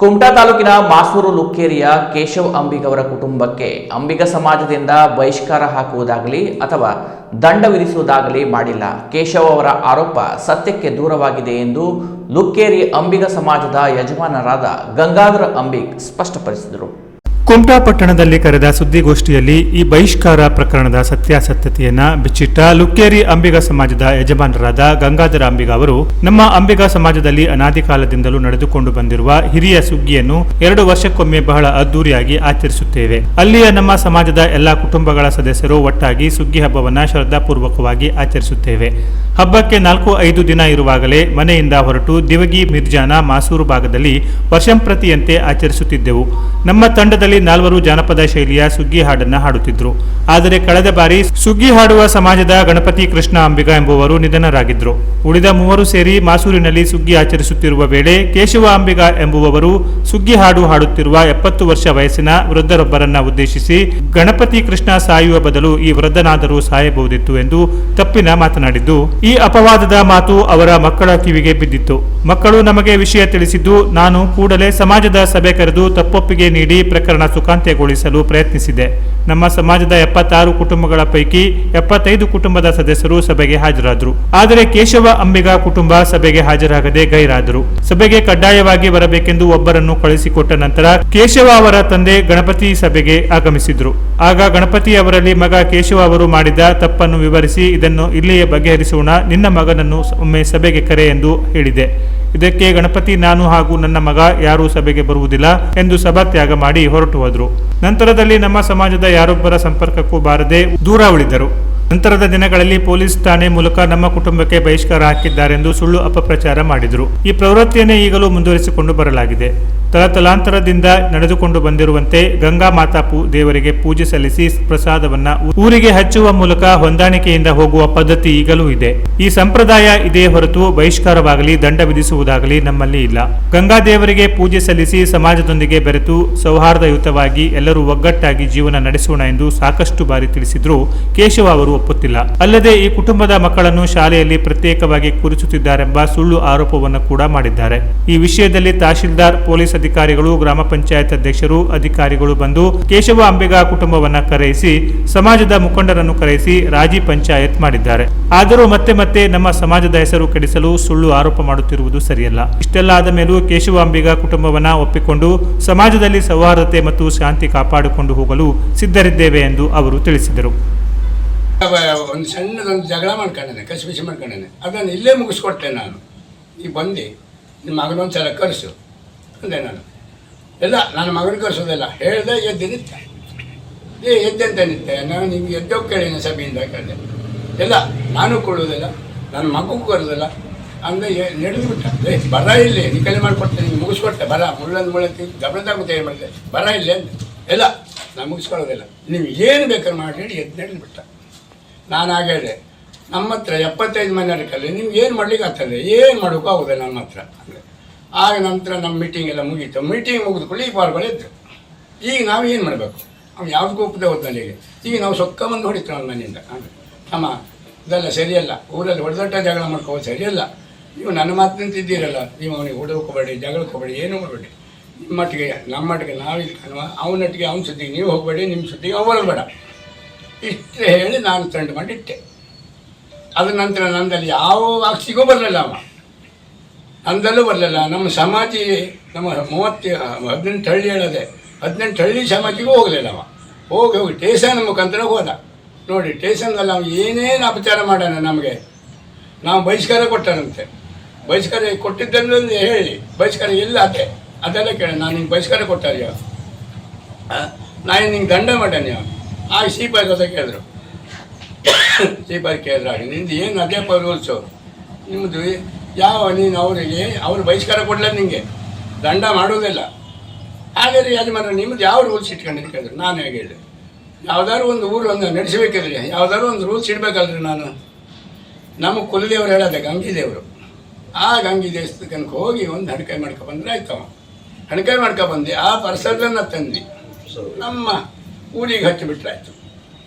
ಕುಮಟಾ ತಾಲೂಕಿನ ಮಾಸೂರು ಲುಕ್ಕೇರಿಯ ಕೇಶವ್ ಅಂಬಿಗವರ ಕುಟುಂಬಕ್ಕೆ ಅಂಬಿಗ ಸಮಾಜದಿಂದ ಬಹಿಷ್ಕಾರ ಹಾಕುವುದಾಗಲಿ ಅಥವಾ ದಂಡ ವಿಧಿಸುವುದಾಗಲಿ ಮಾಡಿಲ್ಲ. ಕೇಶವ್ ಅವರ ಆರೋಪ ಸತ್ಯಕ್ಕೆ ದೂರವಾಗಿದೆ ಎಂದು ಲುಕ್ಕೇರಿ ಅಂಬಿಗ ಸಮಾಜದ ಯಜಮಾನರಾದ ಗಂಗಾಧರ ಅಂಬಿಗ್ ಸ್ಪಷ್ಟಪಡಿಸಿದರು. ಕುಮಟಾ ಪಟ್ಟಣದಲ್ಲಿ ಕರೆದ ಸುದ್ದಿಗೋಷ್ಠಿಯಲ್ಲಿ ಈ ಬಹಿಷ್ಕಾರ ಪ್ರಕರಣದ ಸತ್ಯಾಸತ್ಯತೆಯನ್ನ ಬಿಚ್ಚಿಟ್ಟ ಲುಕ್ಕೇರಿ ಅಂಬಿಗ ಸಮಾಜದ ಯಜಮಾನರಾದ ಗಂಗಾಧರ ಅಂಬಿಗ ಅವರು ನಮ್ಮ ಅಂಬಿಗ ಸಮಾಜದಲ್ಲಿ ಅನಾದಿ ಕಾಲದಿಂದಲೂ ನಡೆದುಕೊಂಡು ಬಂದಿರುವ ಹಿರಿಯ ಸುಗ್ಗಿಯನ್ನು ಎರಡು ವರ್ಷಕ್ಕೊಮ್ಮೆ ಬಹಳ ಅದ್ದೂರಿಯಾಗಿ ಆಚರಿಸುತ್ತೇವೆ. ಅಲ್ಲಿಯ ನಮ್ಮ ಸಮಾಜದ ಎಲ್ಲಾ ಕುಟುಂಬಗಳ ಸದಸ್ಯರು ಒಟ್ಟಾಗಿ ಸುಗ್ಗಿ ಹಬ್ಬವನ್ನು ಶ್ರದ್ಧಾಪೂರ್ವಕವಾಗಿ ಆಚರಿಸುತ್ತೇವೆ. ಹಬ್ಬಕ್ಕೆ ನಾಲ್ಕು ಐದು ದಿನ ಇರುವಾಗಲೇ ಮನೆಯಿಂದ ಹೊರಟು ದಿವಗಿ ಮಿರ್ಜಾನ ಮಾಸೂರು ಭಾಗದಲ್ಲಿ ವರ್ಷಂಪ್ರತಿಯಂತೆ ಆಚರಿಸುತ್ತಿದ್ದೆವು. ನಮ್ಮ ತಂಡದಲ್ಲಿ ನಾಲ್ವರು ಜಾನಪದ ಶೈಲಿಯ ಸುಗ್ಗಿ ಹಾಡನ್ನು ಹಾಡುತ್ತಿದ್ದರು ಆದರೆ ಕಳೆದ ಬಾರಿ ಸುಗ್ಗಿ ಹಾಡುವ ಸಮಾಜದ ಗಣಪತಿ ಕೃಷ್ಣ ಅಂಬಿಗ ಎಂಬುವರು ನಿಧನರಾಗಿದ್ದರು ಉಳಿದ ಮೂವರು ಸೇರಿ ಮಾಸೂರಿನಲ್ಲಿ ಸುಗ್ಗಿ ಆಚರಿಸುತ್ತಿರುವ ವೇಳೆ ಕೇಶವ ಅಂಬಿಗ ಎಂಬುವವರು ಸುಗ್ಗಿ ಹಾಡು ಹಾಡುತ್ತಿರುವ ಎಪ್ಪತ್ತು ವರ್ಷ ವಯಸ್ಸಿನ ವೃದ್ಧರೊಬ್ಬರನ್ನ ಉದ್ದೇಶಿಸಿ ಗಣಪತಿ ಕೃಷ್ಣ ಸಾಯುವ ಬದಲು ಈ ವೃದ್ಧನಾದರೂ ಸಾಯಬಹುದಿತ್ತು ಎಂದು ತಪ್ಪಿನ ಮಾತನಾಡಿದ್ದು ಈ ಅಪವಾದದ ಮಾತು ಅವರ ಮಕ್ಕಳ ಕಿವಿಗೆ ಬಿದ್ದಿತ್ತು. ಮಕ್ಕಳು ನಮಗೆ ವಿಷಯ ತಿಳಿಸಿದ್ದು, ನಾನು ಕೂಡಲೇ ಸಮಾಜದ ಸಭೆ ಕರೆದು ತಪ್ಪೊಪ್ಪಿಗೆ ನೀಡಿ ಪ್ರಕರಣ ಸುಖಾಂತ್ಯಗೊಳಿಸಲು ಪ್ರಯತ್ನಿಸಿದೆ. ನಮ್ಮ ಸಮಾಜದ ಎಪ್ಪತ್ತಾರು ಕುಟುಂಬಗಳ ಪೈಕಿ ಎಪ್ಪತ್ತೈದು ಕುಟುಂಬದ ಸದಸ್ಯರು ಸಭೆಗೆ ಹಾಜರಾದರು. ಆದರೆ ಕೇಶವ ಅಂಬಿಗ ಕುಟುಂಬ ಸಭೆಗೆ ಹಾಜರಾಗದೆ ಗೈರಾದರು. ಸಭೆಗೆ ಕಡ್ಡಾಯವಾಗಿ ಬರಬೇಕೆಂದು ಒಬ್ಬರನ್ನು ಕಳುಹಿಸಿಕೊಟ್ಟ ನಂತರ ಕೇಶವ ಅವರ ತಂದೆ ಗಣಪತಿ ಸಭೆಗೆ ಆಗಮಿಸಿದ್ರು. ಆಗ ಗಣಪತಿ ಅವರಲ್ಲಿ ಮಗ ಕೇಶವ ಅವರು ಮಾಡಿದ ತಪ್ಪನ್ನು ವಿವರಿಸಿ ಇದನ್ನು ಇಲ್ಲಿಯೇ ಬಗೆಹರಿಸೋಣ, ನಿನ್ನ ಮಗನನ್ನು ಒಮ್ಮೆ ಸಭೆಗೆ ಕರೆ ಎಂದು ಹೇಳಿದೆ. ಇದಕ್ಕೆ ಗಣಪತಿ ನಾನು ಹಾಗೂ ನನ್ನ ಮಗ ಯಾರೂ ಸಭೆಗೆ ಬರುವುದಿಲ್ಲ ಎಂದು ಸಭಾತ್ಯಾಗ ಮಾಡಿ ಹೊರಟು ಹೋದರು. ನಂತರದಲ್ಲಿ ನಮ್ಮ ಸಮಾಜದ ಯಾರೊಬ್ಬರ ಸಂಪರ್ಕಕ್ಕೂ ಬಾರದೆ ದೂರ ಉಳಿದರು ನಂತರದ ದಿನಗಳಲ್ಲಿ ಪೊಲೀಸ್ ಠಾಣೆ ಮೂಲಕ ನಮ್ಮ ಕುಟುಂಬಕ್ಕೆ ಬಹಿಷ್ಕಾರ ಹಾಕಿದ್ದಾರೆಂದು ಸುಳ್ಳು ಅಪಪ್ರಚಾರ ಮಾಡಿದರು. ಈ ಪ್ರವೃತ್ತಿಯನ್ನೇ ಈಗಲೂ ಮುಂದುವರಿಸಿಕೊಂಡು ಬರಲಾಗಿದೆ. ತಲತಲಾಂತರದಿಂದ ನಡೆದುಕೊಂಡು ಬಂದಿರುವಂತೆ ಗಂಗಾ ಮಾತಾ ದೇವರಿಗೆ ಪೂಜೆ ಸಲ್ಲಿಸಿ ಪ್ರಸಾದವನ್ನ ಊರಿಗೆ ಹಚ್ಚುವ ಮೂಲಕ ಹೊಂದಾಣಿಕೆಯಿಂದ ಹೋಗುವ ಪದ್ಧತಿ ಈಗಲೂ ಇದೆ. ಈ ಸಂಪ್ರದಾಯ ಇದೇ ಹೊರತು ಬಹಿಷ್ಕಾರವಾಗಲಿ, ದಂಡ ವಿಧಿಸುವುದಾಗಲಿ ನಮ್ಮಲ್ಲಿ ಇಲ್ಲ. ಗಂಗಾ ದೇವರಿಗೆ ಪೂಜೆ ಸಲ್ಲಿಸಿ ಸಮಾಜದೊಂದಿಗೆ ಬೆರೆತು ಸೌಹಾರ್ದಯುತವಾಗಿ ಎಲ್ಲರೂ ಒಗ್ಗಟ್ಟಾಗಿ ಜೀವನ ನಡೆಸೋಣ ಎಂದು ಸಾಕಷ್ಟು ಬಾರಿ ತಿಳಿಸಿದ್ರು ಕೇಶವ ಅವರು ಒಪ್ಪುತ್ತಿಲ್ಲ. ಅಲ್ಲದೆ ಈ ಕುಟುಂಬದ ಮಕ್ಕಳನ್ನು ಶಾಲೆಯಲ್ಲಿ ಪ್ರತ್ಯೇಕವಾಗಿ ಕೂರಿಸುತ್ತಿದ್ದಾರೆಂಬ ಸುಳ್ಳು ಆರೋಪವನ್ನು ಕೂಡ ಮಾಡಿದ್ದಾರೆ. ಈ ವಿಷಯದಲ್ಲಿ ತಹಶೀಲ್ದಾರ್, ಪೊಲೀಸ್ ಅಧಿಕಾರಿಗಳು, ಗ್ರಾಮ ಪಂಚಾಯತ್ ಅಧ್ಯಕ್ಷರು, ಅಧಿಕಾರಿಗಳು ಬಂದು ಕೇಶವ ಅಂಬಿಗ ಕುಟುಂಬವನ್ನ ಕರೆಯಿಸಿ, ಸಮಾಜದ ಮುಖಂಡರನ್ನು ಕರೆಯಿಸಿ ರಾಜಿ ಪಂಚಾಯತ್ ಮಾಡಿದ್ದಾರೆ. ಆದರೂ ಮತ್ತೆ ಮತ್ತೆ ನಮ್ಮ ಸಮಾಜದ ಹೆಸರು ಕೆಡಿಸಲು ಸುಳ್ಳು ಆರೋಪ ಮಾಡುತ್ತಿರುವುದು ಸರಿಯಲ್ಲ. ಇಷ್ಟೆಲ್ಲ ಆದ ಮೇಲೂ ಕೇಶವ ಅಂಬಿಗ ಕುಟುಂಬವನ್ನ ಒಪ್ಪಿಕೊಂಡು ಸಮಾಜದಲ್ಲಿ ಸೌಹಾರ್ದತೆ ಮತ್ತು ಶಾಂತಿ ಕಾಪಾಡಿಕೊಂಡು ಹೋಗಲು ಸಿದ್ಧರಿದ್ದೇವೆ ಎಂದು ಅವರು ತಿಳಿಸಿದರು. ಒಂದು ಸಣ್ಣದೊಂದು ಜಗಳ ಮಾಡ್ಕೊಂಡೇನೆ ಕಸಿಬಿಸಿ ಮಾಡ್ಕೊಂಡೇನೆ. ಅದನ್ನು ಇಲ್ಲೇ ಮುಗಿಸ್ಕೊಟ್ಟೆ ನಾನು. ಈಗ ಬಂದು ನಿಮ್ಮ ಮಗನೊಂದು ಸಲ ಕರೆಸು ಅಂದೆ ನಾನು. ಇಲ್ಲ ನನ್ನ ಮಗನ ಕರೆಸೋದಿಲ್ಲ ಹೇಳ್ದೆ ಎದ್ದು ನಿಂತೆ. ಏ ಎದ್ದೆಂತ ನಿಂತೆ? ನಾನು ನಿಮ್ಗೆ ಎದ್ದೋ ಕೇಳಿನ ಸಭೆಯಿಂದ ಕೇಳಿದೆ ಎಲ್ಲ, ನಾನು ಕೊಡುವುದಿಲ್ಲ ನನ್ನ ಮಗಕ್ಕೂ ಕರೋದಿಲ್ಲ ಅಂದರೆ ನಡೆದು ಬಿಟ್ಟ. ಬರ ಇಲ್ಲಿ ನಿಕಲಿ ಮಾಡಿಕೊಟ್ಟೆ ನಿಮ್ಗೆ ಮುಗಿಸ್ಕೊಟ್ಟೆ, ಬರ. ಮುಳ್ಳಂದು ಮುಳ್ಳಂತ ಗಮನದಾಗ ಏನು ಮಾಡಿದೆ? ಬರ ಇಲ್ಲೇ ಇಲ್ಲ ನಾನು ಮುಗಿಸ್ಕೊಳ್ಳೋದಿಲ್ಲ. ನೀವು ಏನು ಬೇಕಾದ್ರೆ ಮಾಡಿ ಎದ್ದು ನಡೆದು ಬಿಟ್ಟ. ನಾನು ಹಾಗೆ ಹೇಳಿದೆ ನಮ್ಮ ಹತ್ರ ಎಪ್ಪತ್ತೈದು ಮನೆ ಕಲ್ಲಿ ನಿಮ್ಗೆ ಏನು ಮಾಡ್ಲಿಕ್ಕೆ ಆಗ್ತದೆ ಏನು ಮಾಡೋಕ್ಕೂ ಆಗೋದಿಲ್ಲ ನಮ್ಮ ಹತ್ರ. ಅಂದರೆ ಆಗ ನಂತರ ನಮ್ಮ ಮೀಟಿಂಗ್ ಎಲ್ಲ ಮುಗೀತು. ಮೀಟಿಂಗ್ ಮುಗಿದ್ಕೊಳ್ಳಿ ಈ ಪಾಲ್ಗಳು ಇದ್ದು ಈಗ ನಾವು ಏನು ಮಾಡಬೇಕು? ಅವ್ನು ಯಾವ್ದು ಒಪ್ಪದೆ ಹೋದ ಈಗ ಈಗ ನಾವು ಸೊಕ್ಕ ಬಂದು ಹೊಡಿತು ಅವನ ಮನೆಯಿಂದ. ಅಂದರೆ ಅಮ್ಮ ಇದೆಲ್ಲ ಸರಿಯಲ್ಲ. ಊರಲ್ಲಿ ಹೊಡೆದಟ್ಟ ಜಗಳ ಮಾಡ್ಕೋ ಸರಿಯಲ್ಲ. ನೀವು ನನ್ನ ಮಾತು ನಿಂತಿದ್ದೀರಲ್ಲ. ನೀವು ಅವನಿಗೆ ಹೊಡೋಕೋಬೇಡಿ ಜಗಳಕ್ಕೆ ಹೋಗಬೇಡಿ, ಏನೂ ಮಾಡಬೇಡಿ. ನಿಮ್ಮ ಮಟ್ಟಿಗೆ, ನಮ್ಮ ಮಟ್ಟಿಗೆ ನಾವಿಲ್ಲ ಅವನ ಅವನೊಟ್ಟಿಗೆ ಅವನ ಸುದ್ದಿಗೆ ನೀವು ಹೋಗಬೇಡಿ, ನಿಮ್ಮ ಸುದ್ದಿಗೆ ಬರಬೇಡ ಇಷ್ಟೇ ಹೇಳಿ ನಾನು ತಂಡು ಮಾಡಿಟ್ಟೆ ಅದ ನಂತರ ನಂದಲ್ಲಿ ಯಾವ ವಾಕ್ಸಿಗೂ ಬರಲಿಲ್ಲ ಅವ. ನಂದಲ್ಲೂ ಬರಲಿಲ್ಲ. ನಮ್ಮ ಸಮಾಜಿ, ನಮ್ಮ ಮೂವತ್ತು, ಹದಿನೆಂಟು ಹಳ್ಳಿ ಹೇಳದೆ, ಹದಿನೆಂಟು ಹಳ್ಳಿ ಸಮಾಜಿಗೂ ಹೋಗಲಿಲ್ಲ ಅವ. ಹೋಗಿ ಹೋಗಿ ಟೇಷನ್ ಮುಖಾಂತರ ಹೋದ. ನೋಡಿ ಟೇಷನ್ದಲ್ಲಿ ನಾವು ಏನೇನು ಅಪಚಾರ ಮಾಡೋಣ ನಮಗೆ? ನಾವು ಬಹಿಷ್ಕಾರ ಕೊಟ್ಟನಂತೆ ಬಹಿಷ್ಕಾರ ಕೊಟ್ಟಿದ್ದನ್ನು ಹೇಳಿ, ಬಹಿಷ್ಕಾರ ಇಲ್ಲ ಅದೇ. ಅದೆಲ್ಲ ಕೇಳ, ನಾನು ನಿಂಗೆ ಬಹಿಷ್ಕಾರ ಕೊಟ್ಟಾರ ನಾನು ನಿಂಗೆ ದಂಡ ಮಾಡ್ಯಾನ ಆಗ ಸಿಪಾಯಿ ಕಥೆ ಕೇಳಿದ್ರು. ಸೀಪಾಯಿ ಕೇಳಿದ್ರು ಆಗ ನಿಂದು ಏನು ಅದೇ ರೂಲ್ಸು? ನಿಮ್ಮದು ಯಾವ ನೀನು ಅವರಿಗೆ ಅವ್ರು ಬಹಿಷ್ಕಾರ ಕೊಡಲ ನಿಮಗೆ ದಂಡ ಮಾಡೋದಿಲ್ಲ ಹಾಗಾದ್ರೆ ಯಜಮಾನ ನಿಮ್ಮದು ಯಾವ ರೂಲ್ಸ್ ಇಟ್ಕೊಂಡಿದ್ದು ಕೇಳಿದ್ರು. ನಾನು ಹೇಗೆ ಹೇಳಿದೆ. ಯಾವ್ದಾದ್ರು ಒಂದು ಊರು ಒಂದು ನಡೆಸಬೇಕಲ್ರಿ. ಯಾವ್ದಾದ್ರು ಒಂದು ರೂಲ್ಸ್ ಇಡಬೇಕಲ್ರಿ ನಾನು. ನಮ್ಮ ಕುಲದೇವ್ರು ಹೇಳೋದೆ ಗಂಗಿದೇವರು. ಆ ಗಂಗಿ ದೇವಸ್ಥಾನಕ್ಕೆ ಹೋಗಿ ಒಂದು ಹಣಕಾಯಿ ಮಾಡ್ಕೊ ಬಂದ್ರೆ ಆಯ್ತವ ಹಣಕಾಯಿ ಮಾಡ್ಕೊ ಬಂದು ಆ ಪರ್ಸದನ್ನು ತಂದು ನಮ್ಮ ಊರಿಗೆ ಹಚ್ಚಿಬಿಟ್ರೆ ಆಯ್ತು.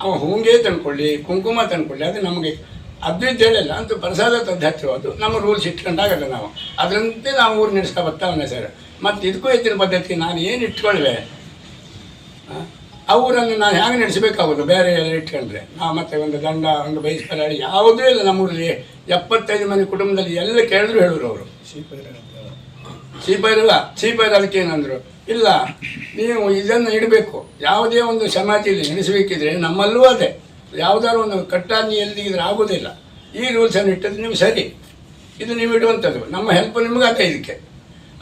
ಅವ ಹೂಂಗೆ ತಂದ್ಕೊಳ್ಳಿ ಕುಂಕುಮ ತಂದ್ಕೊಳ್ಳಿ ಅದು ನಮಗೆ ಅದ್ವಿದ್ದು ಹೇಳಿಲ್ಲ ಅಂತೂ ಪ್ರಸಾದ ತಂದು ಹಚ್ಚುವುದು ನಮ್ಮ ರೂಲ್ಸ್ ಇಟ್ಕೊಂಡಾಗಲ್ಲ ನಾವು. ಅದರಂತೆ ನಾವು ಊರು ನಡೆಸ್ತಾ ಬರ್ತಾವನೆ ಸರ್ ಮತ್ತು ಇದಕ್ಕೂ ಹೆಚ್ಚಿನ ಪದ್ಧತಿ ನಾನು ಏನು ಇಟ್ಕೊಳ್ಳುವೆ ಆ? ಅವರನ್ನು ನಾನು ಹೇಗೆ ನಡೆಸಬೇಕಾಗೋದು? ಬೇರೆ ಎಲ್ಲ ಇಟ್ಕೊಂಡ್ರೆ. ನಾವು ಮತ್ತೆ ಒಂದು ದಂಡ ಒಂದು ಬಹಿಷ್ಕಾರ ಯಾವುದೂ ಇಲ್ಲ ನಮ್ಮೂರಲ್ಲಿ ಎಪ್ಪತ್ತೈದು ಮನೆ ಕುಟುಂಬದಲ್ಲಿ ಎಲ್ಲ ಕೇಳಿದ್ರು ಹೇಳಿದ್ರು ಅವರು. ಸೀಪ ಇರಲ್ಲ ಸೀಪ ಅದಕ್ಕೆ ಏನಂದ್ರು ಇಲ್ಲ, ನೀವು ಇದನ್ನು ಇಡಬೇಕು. ಯಾವುದೇ ಒಂದು ಸಮಾಜದಲ್ಲಿ ನಡೆಸಬೇಕಿದ್ರೆ ನಮ್ಮಲ್ಲೂ ಅದೇ. ಯಾವುದಾದ್ರು ಒಂದು ಕಟ್ಟಾಜ್ಞೆಯಲ್ಲಿ ಇದ್ರೆ ಆಗೋದಿಲ್ಲ. ಈ ರೂಲ್ಸನ್ನು ಇಟ್ಟದ್ದು ನೀವು ಸರಿ. ಇದು ನೀವು ಇಡುವಂಥದ್ದು. ನಮ್ಮ ಹೆಲ್ಪ್ ನಿಮಗಾಗ್ತಾ ಇದಕ್ಕೆ.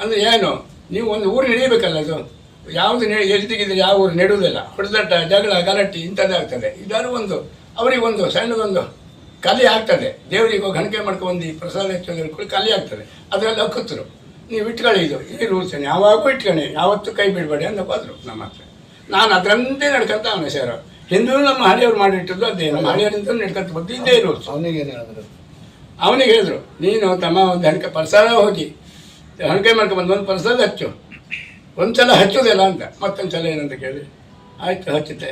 ಅಂದರೆ ಏನು, ನೀವು ಒಂದು ಊರು ನಡೀಬೇಕಲ್ಲ ಅದು? ಯಾವುದು ನೆ ಎಲ್ದಿಗಿದ್ರೆ ಯಾವ ಊರು ನೆಡುವುದಿಲ್ಲ. ಹೊಡೆದಾಟ, ಜಗಳ, ಗಲಾಟೆ ಇಂಥದ್ದಾಗ್ತದೆ. ಇದಾದ್ರೂ ಒಂದು ಅವರಿಗೊಂದು ಸಣ್ಣದೊಂದು ಕಲೆ ಆಗ್ತದೆ. ದೇವರಿಗೆ ಹೋಗಿ ಹಣಿಕೆ ಮಾಡ್ಕೊಂಡು ಪ್ರಸಾದ ಹೆಚ್ಚೋದ್ರ ಕಲೆ ಆಗ್ತದೆ. ಅದರಲ್ಲಿ ಹಕ್ಕುತ್ತರು ನೀವು ಇಟ್ಕೊಳ್ಳಿ ಇದು. ಈ ರೂಲ್ಸನ್ನು ಯಾವಾಗೂ ಇಟ್ಕೊಳ್ಳಿ. ಯಾವತ್ತೂ ಕೈ ಬಿಡಬೇಡಿ ಅಂತ ಬಂದರು ನಮ್ಮ ಹತ್ರ. ನಾನು ಅದರಂತೆ ನಡ್ಕೊಂತ ಅವನೇ ಸರ್ ಹಿಂದೂ ನಮ್ಮ ಹಳೆಯವ್ರು ಮಾಡಿಟ್ಟಿದ್ದು ಅದೇ. ನಮ್ಮ ಹಳೆಯವರಿಂದ ನಡ್ಕೊಂತ ಬಂದು ಇದೇ ರೂಲ್ಸ್ ಅವನಿಗೆ ಏನು ಹೇಳಿದ್ರು? ಅವನಿಗೆ ಹೇಳಿದ್ರು ನೀನು ತಮ್ಮ ಒಂದು ಹಣಕೆ ಪ್ರಸಾದ ಹೋಗಿ ಹಣಕೆ ಮಾಡ್ಕೊಂಡು ಒಂದು ಪ್ರಸಾದ ಹಚ್ಚು. ಒಂದು ಸಲ ಹಚ್ಚೋದಿಲ್ಲ ಅಂತ. ಮತ್ತೊಂದು ಸಲ ಏನಂತ ಕೇಳಿ ಆಯಿತು ಹಚ್ಚುತ್ತೆ.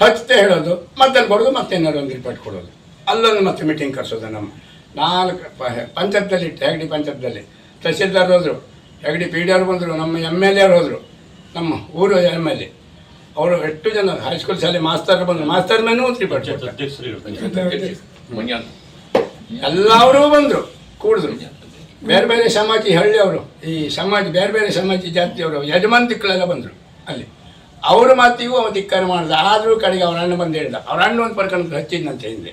ಹಚ್ಚುತ್ತೆ ಹೇಳೋದು ಮತ್ತೆ ಕೊಡೋದು ಮತ್ತೇನಾದ್ರು ಒಂದು ರಿಪೋರ್ಟ್ ಕೊಡೋದು. ಅಲ್ಲೊಂದು ಮತ್ತೆ ಮೀಟಿಂಗ್ ಕರೆಸೋದು ನಮ್ಮ. ನಾಲ್ಕು ಪಂಚಾಯತ್ನಲ್ಲಿ ಹೆಗಡಿ ಪಂಚಾಯತ್ನಲ್ಲಿ ತಹಸೀಲ್ದಾರ್ ಹೋದರು ಹೆಗಡಿ ಪಿ ಡಿ ಆರ್ ಬಂದರು, ನಮ್ಮ ಎಂ ಎಲ್ ಎರು ಹೋದರು, ನಮ್ಮ ಊರು ಎಂ ಎಲ್ ಎ. ಅವರು ಎಷ್ಟು ಜನ ಹೈಸ್ಕೂಲ್ ಶಾಲೆ ಮಾಸ್ತರ್ ಬಂದರು. ಮಾಸ್ತರ್ ಮೇನೂ ಹೋದ್ರಿ ಎಲ್ಲರೂ ಬಂದರು, ಕೂಡಿದ್ರು. ಬೇರೆ ಬೇರೆ ಸಮಾಜಿ ಹಳ್ಳಿಯವರು ಈ ಸಮಾಜ, ಬೇರೆ ಬೇರೆ ಸಮಾಜಿ ಜಾತಿಯವರು ಯಜಮಾನ್ತಿಕ್ಕಳೆಲ್ಲ ಬಂದರು ಅಲ್ಲಿ. ಅವರು ಮಾತಿಗೂ ಅವ ಧಿಕ್ಕಾರ ಮಾಡಿದ ಆದರೂ ಕಡೆಗೆ ಅವ್ರ ಅಣ್ಣ ಬಂದು ಹೇಳಿದ, ಅವ್ರ ಅಣ್ಣ ಒಂದು ಪಡ್ಕೊಂಡು ಹಚ್ಚಿದ್ನಂತೆ ಹಿಂದೆ.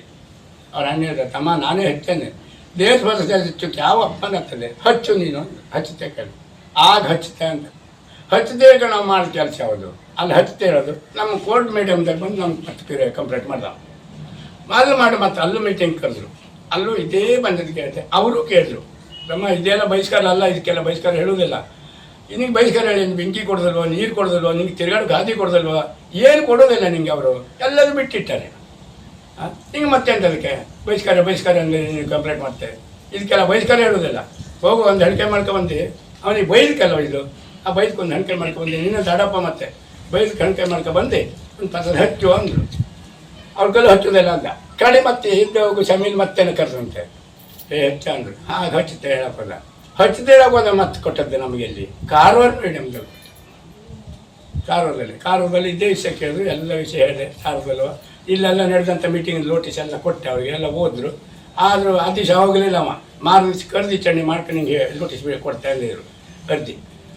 ಅವ್ರ ಅಣ್ಣ ತಮ್ಮ, ನಾನೇ ಹಚ್ಚೇನೆ. ದೇಶ ಹಚ್ಚಕ್ಕೆ ಯಾವ ಅಪ್ಪನ ಹತ್ತದೆ ಹಚ್ಚು ನೀನು ಹಚ್ಚುತ್ತೆ ಕೇಳಿ ಆಗ ಹಚ್ಚತೆ ಅಂತ. ಹಚ್ಚದೇ ನಾವು ಮಾಡೋ ಕೆಲಸ ಯಾವುದು? ಅಲ್ಲಿ ಹಚ್ಚುತ್ತೆ ಹೇಳೋದು ನಮ್ಮ ಕೋರ್ಟ್ ಮೀಡಿಯಮ್ದಾಗ ಬಂದು ನಮ್ಗೆ ಮತ್ತೆ ಕಂಪ್ಲೇಂಟ್ ಮಾಡ್ದ. ಅಲ್ಲಿ ಮಾಡಿ ಮತ್ತೆ ಅಲ್ಲೂ ಮೀಟಿಂಗ್ ಕರೆದ್ರು. ಅಲ್ಲೂ ಇದೇ ಬಂದದ್ದು ಕೇಳಿದೆ. ಅವರು ಕೇಳಿದ್ರು. ನಮ್ಮ ಇದೆಲ್ಲ ಬಹಿಷ್ಕಾರ ಅಲ್ಲ, ಇದಕ್ಕೆಲ್ಲ ಬಹಿಷ್ಕಾರ ಹೇಳುವುದಿಲ್ಲ. ನಿನಗೆ ಬಹಿಷ್ಕಾರ ಹೇಳಿ ಬೆಂಕಿ ಕೊಡೋದಲ್ವ, ನೀರು ಕೊಡೋದಲ್ವ, ನಿಂಗೆ ತಿರ್ಗಾಡು ಗಾದಿ ಕೊಡೋದಲ್ವ? ಏನು ಕೊಡೋದಿಲ್ಲ ನಿಂಗೆ ಅವರು. ಎಲ್ಲರೂ ಬಿಟ್ಟಿಟ್ಟಾರೆ. ಹಿಂಗೆ ಮತ್ತೆ ಅದಕ್ಕೆ? ಬಹಿಷ್ಕಾರ ಬಹಿಷ್ಕಾರ ಅಂದರೆ ನೀನು ಕಂಪ್ಲೇಂಟ್ ಮಾಡ್ತೆ. ಇದಕ್ಕೆಲ್ಲ ಬಹಿಷ್ಕಾರ ಹೇಳೋದಿಲ್ಲ ಹೋಗು, ಒಂದು ಹಣಿಕೆ ಮಾಡ್ಕೊಬಂದು ಅವನಿಗೆ ಬೈದಕ್ಕಲ್ಲ ಇದು ಆ ಬೈದಕ್ಕೆ ಒಂದು ಹಣಿಕೆ ಮಾಡ್ಕೊಬಂದು ನಿನ್ನ ದಾಡಪ್ಪ ಮತ್ತೆ ಬೈದಕ್ಕೆ ಹಣಿಕೆ ಮಾಡ್ಕೊಬಂದು ಒಂದು ಪದ ಹಚ್ಚು ಅಂದರು. ಅವ್ರಿಗೆಲ್ಲ ಹಚ್ಚೋದಿಲ್ಲ ಅಂತ ಕಡೆ ಮತ್ತೆ ಹಿಂದೆ ಹೋಗು ಸಮೀಲ್ ಮತ್ತೇನು ಕರೆದಂತೆ? ಏ, ಹೆಚ್ಚ ಅಂದರು. ಹಾಗೆ ಹಚ್ಚುತ್ತೆ ಹೇಳಪ್ಪಲ್ಲ. ಹಚ್ಚದೆ ಹೇಳೋದ ಮತ್ತೆ ಕೊಟ್ಟದ್ದು ನಮಗೆ ಇಲ್ಲಿ ಕಾರವಾರ ಮೀಡಿಯಮ್ದಲ್ಲಿ ಕಾರವಾರದಲ್ಲಿ ಕಾರವಾರದಲ್ಲಿ ಇದೇ ವಿಷಯ ಕೇಳಿದ್ರು. ಎಲ್ಲ ವಿಷಯ ಹೇಳಿದೆ ಕಾರವಾರದಲ್ವ ಇಲ್ಲೆಲ್ಲ ನಡೆದಂಥ ಮೀಟಿಂಗ್ ನೋಟಿಸ್ ಎಲ್ಲ ಕೊಟ್ಟೆ ಅವರಿಗೆ, ಎಲ್ಲ ಹೋದ್ರು. ಆದರೂ ಅತಿ ಹೋಗಲಿಲ್ಲ ಅವ. ಮಾರು ದಿವಸ ಕರ್ದಿ ಚಂಡಿ ಮಾಡ್ಕೊಂಡು ನಿಮಗೆ ನೋಟಿಸ್ ಕೊಡ್ತಾ ಇಲ್ಲಿದ್ರು ಕರ್ದಿ.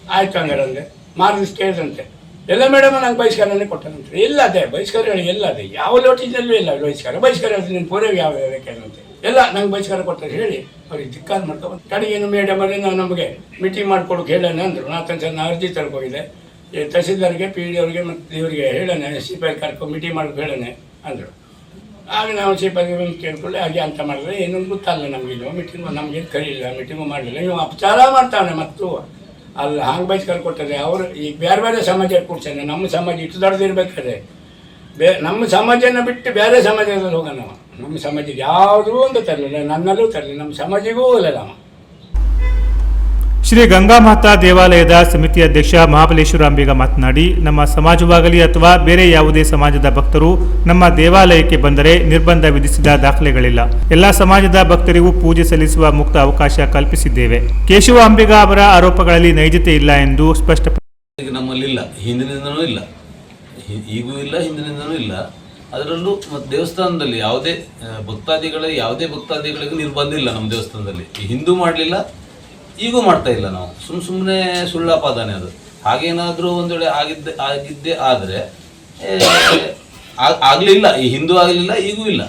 ಆಯ್ತು ಹಂಗಾರೆ ಅಂದೆ. ಮಾರು ದಿವಸ ಕೇಳಿದಂತೆ. ಎಲ್ಲ ಮೇಡಮ್ ನಂಗೆ ಬಹಿಷ್ಕಾರನೇ ಕೊಟ್ಟನಂತೆ. ಇಲ್ಲ ಅದೇ ಬಹಿಷ್ಕಾರ ಹೇಳಿ ಎಲ್ಲ ಅದೇ. ಯಾವ ನೋಟಿಸಲ್ಲೂ ಇಲ್ಲ ಬಹಿಷ್ಕಾರ. ಬಹಿಷ್ಕಾರ ನಿನ್ನ ಪೂರೈಗೆ ಯಾವ ಕೇಳಂತೆ ಎಲ್ಲ ನಂಗೆ ಬಹಿಷ್ಕಾರ ಕೊಟ್ಟರೆ ಹೇಳಿ ಅವ್ರಿಗೆ ಧಿಕ್ಕಾರ ಮಾಡ್ಕೊಂಡು ಕಡೆಗೇನು ಮೇಡಮ್ ಅಲ್ಲಿ ನಾವು ನಮಗೆ ಮೀಟಿಂಗ್ ಮಾಡ್ಕೊಡೋಕೆ ಹೇಳೋಣ ಅಂದರು. ನಾ ಸಲ ನಾನು ಅರ್ಜಿ ತರ್ಕೋಗಿದೆ. ತಹಸೀಲ್ದಾರ್ಗೆ ಪಿ ಡಿ ಅವ್ರಿಗೆ ಮತ್ತು ಇವರಿಗೆ ಹೇಳೋಣ ಸಿ ಪಿ ಐ ಕರ್ಕೊಂಡು ಮೀಟಿಂಗ್ ಮಾಡೋಕೆ ಹೇಳೋಣ. ಅಂದರು. ಆಗ ನಾವು ಸ್ವಲ್ಪ ಕೇಳ್ಕೊಳ್ಳಿ ಹಾಗೆ ಅಂತ ಮಾಡಿದ್ರೆ, ಏನೊಂದು ಗೊತ್ತಲ್ಲ ನಮಗೆ ಇಲ್ಲೋ ಮೀಟಿಂಗು ನಮ್ಗೇನು ಕರೀಲಿಲ್ಲ, ಮೀಟಿಂಗು ಮಾಡಲಿಲ್ಲ. ನೀವು ಅಪಚಾರ ಮಾಡ್ತಾನೆ ಮತ್ತು ಅಲ್ಲಿ ಹಂಗೆ ಬೈಸ್ಕೊಂಡು ಕೊಟ್ಟರೆ ಅವರು ಈಗ ಬೇರೆ ಬೇರೆ ಸಮಾಜ ಕೂಡ್ಸಾನೆ. ನಮ್ಮ ಸಮಾಜ ಇಟ್ಟು ದೊಡ್ಡದಿರ್ಬೇಕಾದ್ರೆ. ಬೇ ನಮ್ಮ ಸಮಾಜನ ಬಿಟ್ಟು ಬೇರೆ ಸಮಾಜದಲ್ಲಿ ಹೋಗೋಣ ನಾವು. ನಮ್ಮ ಸಮಾಜಕ್ಕೆ ಯಾವುದೂ ಒಂದು ತರಲಿಲ್ಲ, ನನ್ನಲ್ಲೂ ತರಲಿಲ್ಲ, ನಮ್ಮ ಸಮಾಜಿಗೂ ಹೋಗಲ್ಲ ಅವ ಶ್ರೀ ಗಂಗಾ ಮಾತಾ ದೇವಾಲಯದ ಸಮಿತಿ ಅಧ್ಯಕ್ಷ ಮಹಾಬಲೇಶ್ವರ ಅಂಬಿಗ ಮಾತನಾಡಿ, ನಮ್ಮ ಸಮಾಜವಾಗಲಿ ಅಥವಾ ಬೇರೆ ಯಾವುದೇ ಸಮಾಜದ ಭಕ್ತರು ನಮ್ಮ ದೇವಾಲಯಕ್ಕೆ ಬಂದರೆ ನಿರ್ಬಂಧ ವಿಧಿಸಿದ ದಾಖಲೆಗಳಿಲ್ಲ. ಎಲ್ಲ ಸಮಾಜದ ಭಕ್ತರಿಗೂ ಪೂಜೆ ಸಲ್ಲಿಸುವ ಮುಕ್ತ ಅವಕಾಶ ಕಲ್ಪಿಸಿದ್ದೇವೆ. ಕೇಶವ ಅಂಬಿಗ ಅವರ ಆರೋಪಗಳಲ್ಲಿ ನೈಜತೆ ಇಲ್ಲ ಎಂದು ಸ್ಪಷ್ಟ ನಮ್ಮಲ್ಲಿಲ್ಲ ಹಿಂದಿನಿಂದನೂ ಇಲ್ಲ. ಈಗೂ ಇಲ್ಲ, ಹಿಂದಿನಿಂದನೂ ಇಲ್ಲ. ಅದರಲ್ಲೂ ಮತ್ತು ದೇವಸ್ಥಾನದಲ್ಲಿ ಯಾವುದೇ, ಭಕ್ತಾದಿಗಳ, ಯಾವುದೇ ಭಕ್ತಾದಿಗಳಿಗೆ ನಿರ್ಬಂಧ ಇಲ್ಲ ನಮ್ಮ ದೇವಸ್ಥಾನದಲ್ಲಿ. ಹಿಂದೂ ಮಾಡಲಿಲ್ಲ ಈಗೂ ಮಾಡ್ತಾ ಇಲ್ಲ ನಾವು. ಸುಮ್ ಸುಮ್ಮನೆ ಸುಳ್ಳಾಪಾದನೆ ಅದು. ಹಾಗೇನಾದರೂ ಒಂದು ವೇಳೆ ಆಗಿದ್ದೆ, ಆಗಿದ್ದೇ ಆದರೆ ಆಗಲಿಲ್ಲ. ಈ ಹಿಂದೂ ಆಗಲಿಲ್ಲ, ಈಗೂ ಇಲ್ಲ.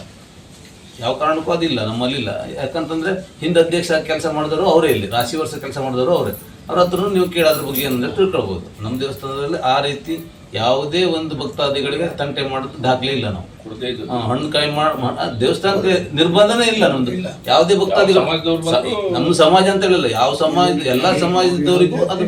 ಯಾವ ಕಾರಣಕ್ಕೂ ಅದಿಲ್ಲ, ನಮ್ಮಲ್ಲಿಲ್ಲ. ಯಾಕಂತಂದ್ರೆ ಹಿಂದೆ ಅಧ್ಯಕ್ಷ ಕೆಲಸ ಮಾಡಿದವರು ಅವರೇ ಇಲ್ಲಿ. ರಾಶಿ ವರ್ಷ ಕೆಲಸ ಮಾಡಿದವರು ಅವರೇ. ಅವ್ರ ಹತ್ರ ನೀವು ಕೇಳೋದ್ರ ಬಗ್ಗೆ ಏನಂದ್ರೆ ತಿಳ್ಕೊಳ್ಬೋದು. ನಮ್ಮ ದೇವಸ್ಥಾನದಲ್ಲಿ ಆ ರೀತಿ ಯಾವುದೇ ಒಂದು ಭಕ್ತಾದಿಗಳಿಗೆ ತಂಟೆ ಮಾಡೋದು ದಾಖಲೆ ಇಲ್ಲ ನಾವು. ಹಣ್ಣು ಕಾಯಿ ದೇವಸ್ಥಾನಕ್ಕೆ ನಿರ್ಬಂಧನೇ ಇಲ್ಲ ನಮ್ದು. ಯಾವುದೇ ಭಕ್ತಾದಿಗಳು ನಮ್ಮ ಸಮಾಜ ಅಂತ ಹೇಳಿಲ್ಲ ಯಾವ ಸಮಾಜ ಎಲ್ಲಾ ಸಮಾಜದವರಿಗೂ ಅದು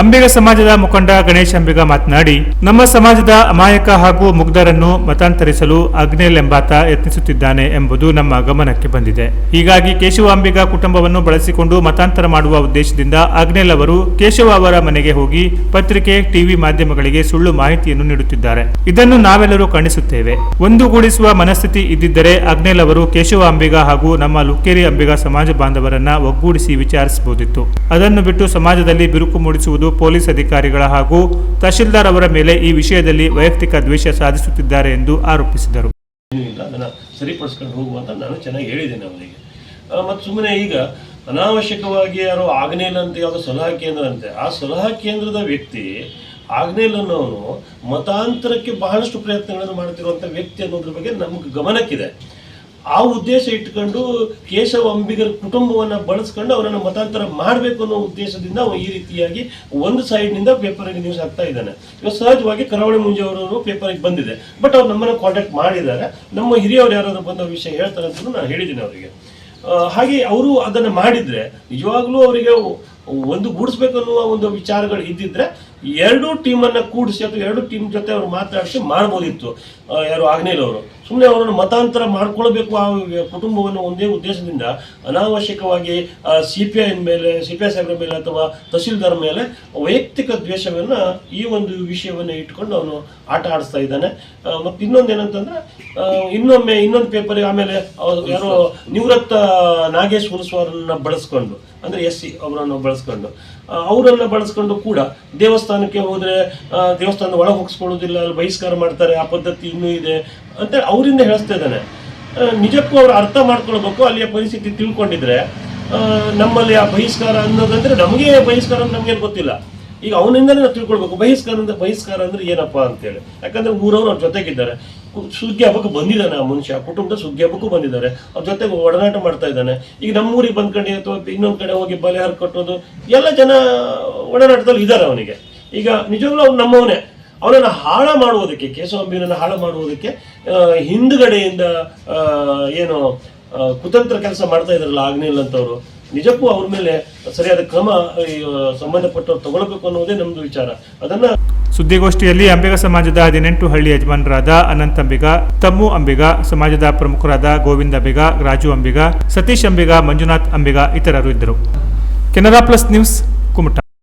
ಅಂಬಿಗ ಸಮಾಜದ ಮುಖಂಡ ಗಣೇಶ್ ಅಂಬಿಗ ಮಾತನಾಡಿ, ನಮ್ಮ ಸಮಾಜದ ಅಮಾಯಕ ಹಾಗೂ ಮುಗ್ಧರನ್ನು ಮತಾಂತರಿಸಲು ಅಗ್ನೇಲ್ ಎಂಬಾತ ಯತ್ನಿಸುತ್ತಿದ್ದಾನೆ ಎಂಬುದು ನಮ್ಮ ಗಮನಕ್ಕೆ ಬಂದಿದೆ. ಹೀಗಾಗಿ ಕೇಶವ ಅಂಬಿಗ ಕುಟುಂಬವನ್ನು ಬಳಸಿಕೊಂಡು ಮತಾಂತರ ಮಾಡುವ ಉದ್ದೇಶದಿಂದ ಅಗ್ನೇಲ್ ಅವರು ಕೇಶವ ಅವರ ಮನೆಗೆ ಹೋಗಿ ಪತ್ರಿಕೆ, ಟಿವಿ ಮಾಧ್ಯಮಗಳಿಗೆ ಸುಳ್ಳು ಮಾಹಿತಿಯನ್ನು ನೀಡುತ್ತಿದ್ದಾರೆ. ಇದನ್ನು ನಾವೆಲ್ಲರೂ ಖಂಡಿಸುತ್ತೇವೆ. ಒಂದುಗೂಡಿಸುವ ಮನಸ್ಥಿತಿ ಇದ್ದಿದ್ದರೆ ಅಗ್ನೇಲ್ ಅವರು ಕೇಶವ ಅಂಬಿಗ ಹಾಗೂ ನಮ್ಮ ಲುಕ್ಕೇರಿ ಅಂಬಿಗ ಸಮಾಜ ಬಾಂಧವರನ್ನ ಒಗ್ಗೂಡಿಸಿ ವಿಚಾರಿಸಬಹುದಿತ್ತು. ಅದನ್ನು ಬಿಟ್ಟು ಸಮಾಜದಲ್ಲಿ ಬಿರುಕು ಮೂಡಿಸುವುದು ಪೊಲೀಸ್ ಅಧಿಕಾರಿಗಳ ಹಾಗೂ ತಹಶೀಲ್ದಾರ್ ಅವರ ಮೇಲೆ ಈ ವಿಷಯದಲ್ಲಿ ವೈಯಕ್ತಿಕ ದ್ವೇಷ ಸಾಧಿಸುತ್ತಿದ್ದಾರೆ ಎಂದು ಆರೋಪಿಸಿದರು. ಅದನ್ನು ಸರಿಪಡಿಸ್ಕೊಂಡು ಹೋಗುವಂತ ನಾನು ಚೆನ್ನಾಗಿ ಹೇಳಿದ್ದೇನೆ ಅವರಿಗೆ ಮತ್ತು ಸುಮ್ಮನೆ ಈಗ ಅನಾವಶ್ಯಕವಾಗಿ ಯಾರೋ ಆಗ್ನೇಲ್ ಅಂತ ಯಾವುದೋ ಸಲಹಾ ಕೇಂದ್ರ ಅಂತೆ ಆ ಸಲಹಾ ಕೇಂದ್ರದ ವ್ಯಕ್ತಿ ಆಗ್ನೇಲ್ ಅನ್ನೋನು ಮತಾಂತರಕ್ಕೆ ಬಹಳಷ್ಟು ಪ್ರಯತ್ನಗಳನ್ನು ಮಾಡ್ತಿರುವಂಥ ವ್ಯಕ್ತಿ ಅನ್ನೋದ್ರ ಬಗ್ಗೆ ನಮ್ಗೆ ಗಮನಕ್ಕಿದೆ. ಆ ಉದ್ದೇಶ ಇಟ್ಕೊಂಡು ಕೇಶವ ಅಂಬಿಗರ ಕುಟುಂಬವನ್ನ ಬಳಸ್ಕೊಂಡು ಅವರನ್ನು ಮತಾಂತರ ಮಾಡಬೇಕು ಅನ್ನೋ ಉದ್ದೇಶದಿಂದ ಅವ ಈ ರೀತಿಯಾಗಿ ಒಂದು ಸೈಡ್ನಿಂದ ಪೇಪರ್ಗೆ ನ್ಯೂಸ್ ಆಗ್ತಾ ಇದ್ದಾನೆ. ಇವಾಗ ಸಹಜವಾಗಿ ಕರಾವಳಿ ಮುಂಜೆ ಅವರು ಪೇಪರ್ಗೆ ಬಂದಿದೆ. ಬಟ್ ಅವ್ರು ನಮ್ಮನ್ನು ಕಾಂಟ್ಯಾಕ್ಟ್ ಮಾಡಿದ್ದಾರೆ. ನಮ್ಮ ಹಿರಿಯವರು ಯಾರಾದ್ರೂ ಬಂದ ವಿಷಯ ಹೇಳ್ತಾರೆ ಅಂತ ನಾನು ಹೇಳಿದ್ದೀನಿ ಅವರಿಗೆ. ಹಾಗೆ ಅವರು ಅದನ್ನು ಮಾಡಿದ್ರೆ ನಿಜವಾಗ್ಲೂ ಅವರಿಗೆ ಒಂದು ಗೂಡಿಸ್ಬೇಕು ಅನ್ನುವ ಒಂದು ವಿಚಾರಗಳು ಇದ್ದಿದ್ರೆ ಎರಡೂ ಟೀಮನ್ನು ಕೂಡಿಸಿ ಅಥವಾ ಎರಡು ಟೀಮ್ ಜೊತೆ ಅವರು ಮಾತಾಡಿಸಿ ಮಾಡ್ಬೋದಿತ್ತು. ಯಾರು ಅವರು. ಸುಮ್ಮನೆ ಅವರನ್ನು ಮತಾಂತರ ಮಾಡ್ಕೊಳ್ಬೇಕು ಆ ಕುಟುಂಬವನ್ನು ಒಂದೇ ಉದ್ದೇಶದಿಂದ ಅನಾವಶ್ಯಕವಾಗಿ ಸಿ ಪಿ ಐ ಮೇಲೆ ಸಿ ಪಿ ಐ ಸಾಹೇಬ್ರ ಮೇಲೆ ಅಥವಾ ತಹಸೀಲ್ದಾರ್ ಮೇಲೆ ವೈಯಕ್ತಿಕ ದ್ವೇಷವನ್ನು ಈ ಒಂದು ವಿಷಯವನ್ನು ಇಟ್ಕೊಂಡು ಅವನು ಆಟ ಆಡಿಸ್ತಾ ಇದ್ದಾನೆ. ಮತ್ತು ಇನ್ನೊಂದು ಏನಂತಂದ್ರೆ ಇನ್ನೊಮ್ಮೆ ಇನ್ನೊಂದು ಪೇಪರ್ ಆಮೇಲೆ ಯಾರು ನಿವೃತ್ತ ನಾಗೇಶ್ ಉರ್ಸ್ವರನ್ನ ಬಳಸ್ಕೊಂಡು ಅಂದ್ರೆ ಎಸ್ ಸಿ ಅವರನ್ನು ಬಳಸ್ಕೊಂಡು ಆ, ಅವರನ್ನ ಬಳಸ್ಕೊಂಡು ಕೂಡ ದೇವಸ್ಥಾನಕ್ಕೆ ಹೋದ್ರೆ ದೇವಸ್ಥಾನ ಒಳಗೆ ಹೋಗಿಸ್ಕೊಳ್ಳೋದಿಲ್ಲ ಅಲ್ಲಿ ಬಹಿಷ್ಕಾರ ಮಾಡ್ತಾರೆ ಆ ಪದ್ಧತಿ ಇನ್ನೂ ಇದೆ ಅಂತ ಅವರಿಂದ ಹೇಳಿಸ್ತಾ ಇದ್ದಾನೆ. ನಿಜಕ್ಕೂ ಅವ್ರು ಅರ್ಥ ಮಾಡ್ಕೊಳ್ಬೇಕು ಅಲ್ಲಿಯ ಪರಿಸ್ಥಿತಿ ತಿಳ್ಕೊಂಡಿದ್ರೆ ನಮ್ಮಲ್ಲಿ ಆ ಬಹಿಷ್ಕಾರ ಅನ್ನೋದಂದ್ರೆ ನಮಗೆ ಬಹಿಷ್ಕಾರ ನಮ್ಗೇನು ಗೊತ್ತಿಲ್ಲ. ಈಗ ಅವನಿಂದಲೇ ನಾವು ತಿಳ್ಕೊಳ್ಬೇಕು ಬಹಿಷ್ಕಾರ ಅಂದ್ರೆ ಬಹಿಷ್ಕಾರ ಅಂದ್ರೆ ಏನಪ್ಪಾ ಅಂತೇಳಿ. ಯಾಕಂದ್ರೆ ಊರವ್ರು ಅವ್ರ ಜೊತೆಗಿದ್ದಾರೆ. ಸುಗ್ಗಿ ಹಬ್ಬಕ್ಕೆ ಬಂದಿದ್ದಾನೆ ಆ ಮನುಷ್ಯ ಕುಟುಂಬದ ಸುಗ್ಗಿ ಹಬ್ಬಕ್ಕೂ ಬಂದಿದ್ದಾರೆ. ಅವ್ರ ಜೊತೆಗೆ ಒಡನಾಟ ಮಾಡ್ತಾ ಇದ್ದಾನೆ. ಈಗ ನಮ್ಮೂರಿಗೆ ಬಂದ್ಕೊಂಡು ಅಥವಾ ಇನ್ನೊಂದು ಕಡೆ ಹೋಗಿ ಬಲೆ ಹರ್ ಕಟ್ಟೋದು, ಎಲ್ಲ ಜನ ಒಡನಾಟದಲ್ಲಿ ಇದ್ದಾರೆ ಅವನಿಗೆ. ಈಗ ನಿಜವಾಗ್ಲೂ ಅವ್ನು ನಮ್ಮವನೇ. ಅವನನ್ನು ಹಾಳ ಮಾಡುವುದಕ್ಕೆ ಕೇಶವಂಬಿನನ್ನು ಹಾಳ ಮಾಡುವುದಕ್ಕೆ ಹಿಂದುಗಡೆಯಿಂದ ಹಿಂದ್ಗಡೆಯಿಂದ ಏನು ಕುತಂತ್ರ ಕೆಲಸ ಮಾಡ್ತಾ ಇದ್ರಲ್ಲ ಆಗ್ನಿಲ್ ಅಂತವ್ರು ನಿಜಕ್ಕೂ ಅವ್ರ ಮೇಲೆ ಸರಿಯಾದ ಕ್ರಮ ಸಂಬಂಧಪಟ್ಟವರು ತಗೊಳ್ಬೇಕು ಅನ್ನೋದೇ ನಮ್ದು ವಿಚಾರ. ಅದನ್ನ ಸುದ್ದಿಗೋಷ್ಠಿಯಲ್ಲಿ ಅಂಬಿಗ ಸಮಾಜದ ಹದಿನೆಂಟು ಹಳ್ಳಿ ಯಜಮಾನರಾದ ಅನಂತ್ ಅಂಬಿಗ, ತಮ್ಮು ಅಂಬಿಗ, ಸಮಾಜದ ಪ್ರಮುಖರಾದ ಗೋವಿಂದ ಅಂಬಿಗ, ರಾಜು ಅಂಬಿಗ, ಸತೀಶ್ ಅಂಬಿಗ, ಮಂಜುನಾಥ್ ಅಂಬಿಗ ಇತರರು ಇದ್ದರು. Canara plus news